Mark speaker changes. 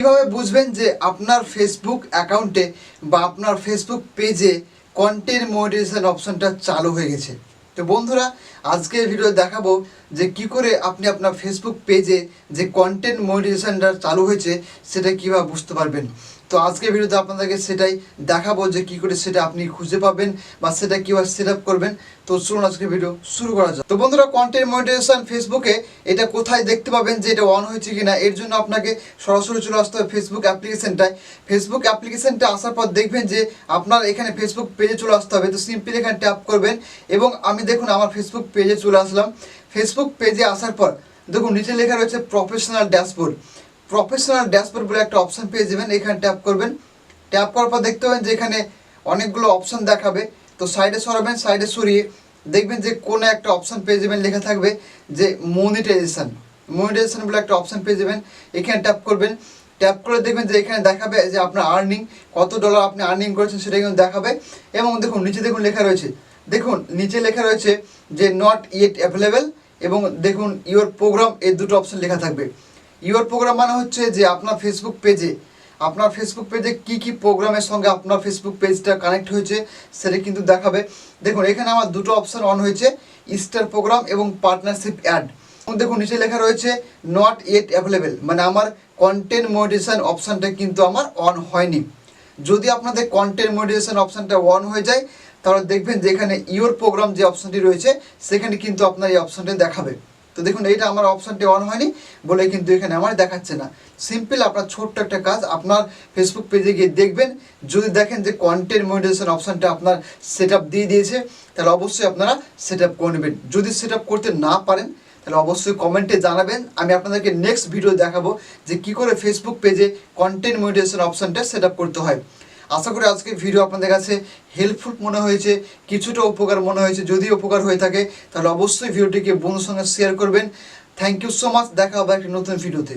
Speaker 1: কীভাবে বুঝবেন যে আপনার ফেসবুক অ্যাকাউন্টে বা আপনার ফেসবুক পেজে কন্টেন্ট মনিটাইজেশন অপশনটা চালু হয়ে গেছে? তো বন্ধুরা আজকের ভিডিও দেখাবো যে কি করে আপনি আপনার ফেসবুক পেজে যে কন্টেন্ট মনিটাইজেশনটা চালু হয়েছে, সেটা কীভাবে বুঝতে পারবেন। তো আজকে ভিডিওতে আপনাদেরকে সেটাই দেখাবো যে কি করে সেটা আপনি খুঁজে পাবেন বা সেটা কীভাবে সেট আপ করবেন। তো চলুন আজকে ভিডিও শুরু করা যাক। তো বন্ধুরা কন্টেন্ট মনিটাইজেশন ফেসবুকে এটা কোথায় দেখতে পাবেন যে এটা অন হয়েছে কিনা, এর জন্য আপনাকে সরাসরি চলে আসতে হবে ফেসবুক অ্যাপ্লিকেশনটায় ফেসবুক অ্যাপ্লিকেশনটা আসার পর দেখবেন যে আপনার এখানে ফেসবুক পেজে চলে আসতে হবে। তো সিম্পলি এখানে ট্যাপ করবেন এবং আমি দেখুন আমার ফেসবুক পেজে চলে আসলাম। ফেসবুক পেজে আসার পর দেখুন নিচে লেখা রয়েছে প্রফেশনাল ড্যাশবোর্ড প্রফেশনাল ড্যাশবোর্ড বলে একটা অপশন পেয়ে যাবেন, এখানে ট্যাপ করবেন। ট্যাপ করার পর দেখতে পাবেন যে এখানে অনেকগুলো অপশন দেখাবে। তো সাইডে সরাবেন সাইডে সরিয়ে দেখবেন যে কোনো একটা অপশন পেয়ে যাবেন, লেখা থাকবে যে মনিটাইজেশন মনিটাইজেশন বলে একটা অপশন পেয়ে যাবেন, এখানে ট্যাপ করবেন। ট্যাপ করে দেখবেন যে এখানে দেখাবে যে আপনার আর্নিং কত ডলার আপনি আর্নিং করেছেন সেটা কিন্তু দেখাবে। এবং দেখুন, নিচে দেখুন লেখা রয়েছে। দেখুন, নিচে লেখা রয়েছে যে নট ইয়েট অ্যাভেলেবেল এবং দেখুন ইওর প্রোগ্রাম এই দুটো অপশন লেখা থাকবে। ইওর প্রোগ্রাম মানে হচ্ছে যে আপনার ফেসবুক পেজে আপনার ফেসবুক পেজে কি কি প্রোগ্রামের সঙ্গে আপনার ফেসবুক পেজটা কানেক্ট হয়েছে সেটা কিন্তু দেখাবে। দেখুন, এখানে আমার দুটো অপশন অন হয়েছে স্টার প্রোগ্রাম এবং পার্টনারশিপ অ্যাড দেখুন, নিচে লেখা রয়েছে নট ইয়েট অ্যাভেলেবেল মানে আমার কন্টেন্ট মনিটাইজেশন অপশানটা কিন্তু আমার অন হয়নি। যদি আপনাদের কন্টেন্ট মনিটাইজেশন অপশানটা অন হয়ে যায়, তাহলে দেখবেন যে এখানে ইওর প্রোগ্রাম যে অপশানটি রয়েছে, সেখানে কিন্তু আপনার এই অপশানটি দেখাবে। তো দেখুন, এইটা আমার অপশানটি অন হয়নি বলে কিন্তু এখানে আমার দেখাচ্ছে না। সিম্পল আপনার ছোট্ট একটা কাজ, আপনার ফেসবুক পেজে গিয়ে দেখবেন, যদি দেখেন যে কন্টেন্ট মনিটাইজেশন অপশানটা আপনার সেট দিয়ে দিয়েছে, তাহলে অবশ্যই আপনারা সেট আপ করে নেবেন। যদি সেট করতে না পারেন, তাহলে অবশ্যই কমেন্টে জানাবেন। আমি আপনাদেরকে নেক্সট ভিডিও দেখাবো যে কি করে ফেসবুক পেজে কন্টেন্ট মনিটাইজেশন অপশানটা সেট করতে হয়। আশা করি আজকে ভিডিও আপনাদের কাছে হেল্পফুল মনে হয়েছে, কিছুটা উপকার মনে হয়েছে। যদি উপকার হয়ে থাকে, তাহলে অবশ্যই ভিডিওটিকে বন্ধুর সঙ্গে শেয়ার করবেন। থ্যাংক ইউ সো মাচ দেখা হবে একটি নতুন ভিডিওতে